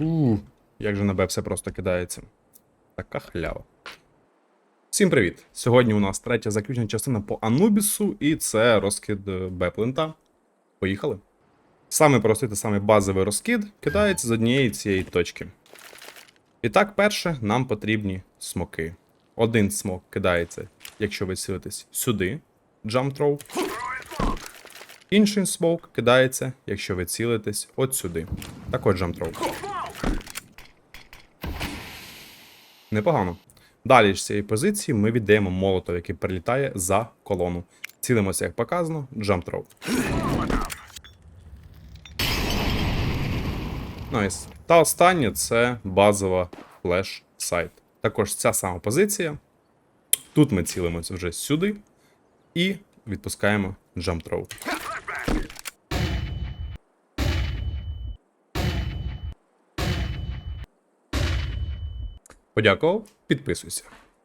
Ух, як же на Б все просто кидається. Така халява. Всім привіт! Сьогодні у нас третя заключна частина по Анубісу, і це розкид е, Б-плента. Поїхали. Саме простий та самий базовий розкид кидається з однієї цієї точки. І так, перше, нам потрібні смоки. Один смок кидається, якщо ви цілитесь сюди, throw. Інший смок кидається, якщо ви цілитесь от сюди. Також throw. Непогано. Далі з цієї позиції ми віддаємо молотов, який прилітає за колону. Цілимося, як показано, throw. Найс. Та останнє це базова флеш сайт. Також ця сама позиція. Тут ми цілимося вже сюди і відпускаємо jump Подякував, підписуйся.